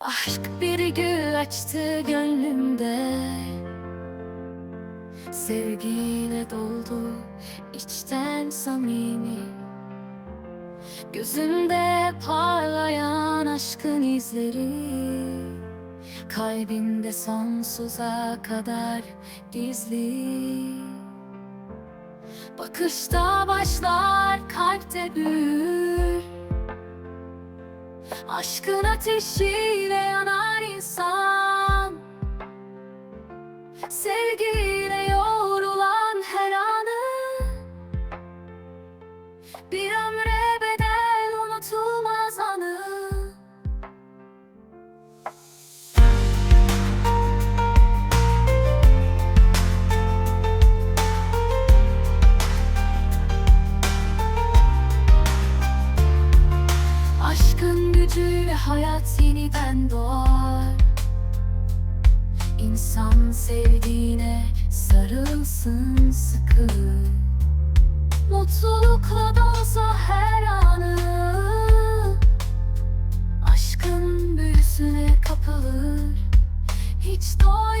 Aşk bir gül açtı gönlümde. Sevgiyle doldu içten samimi. Gözümde parlayan aşkın izleri. Kalbimde sonsuza kadar gizli. Bakışta başlar kalpte büyür Aşkın ateşiyle yanar insan. Sevgiyle yoğrulan her anı. Bir ömre gücüyle hayat yeniden doğar. İnsan sevdiğine sarılsın sıkı. Mutlulukla dolsa her anı. Aşkın büyüsüne kapılır. Hiç doymaz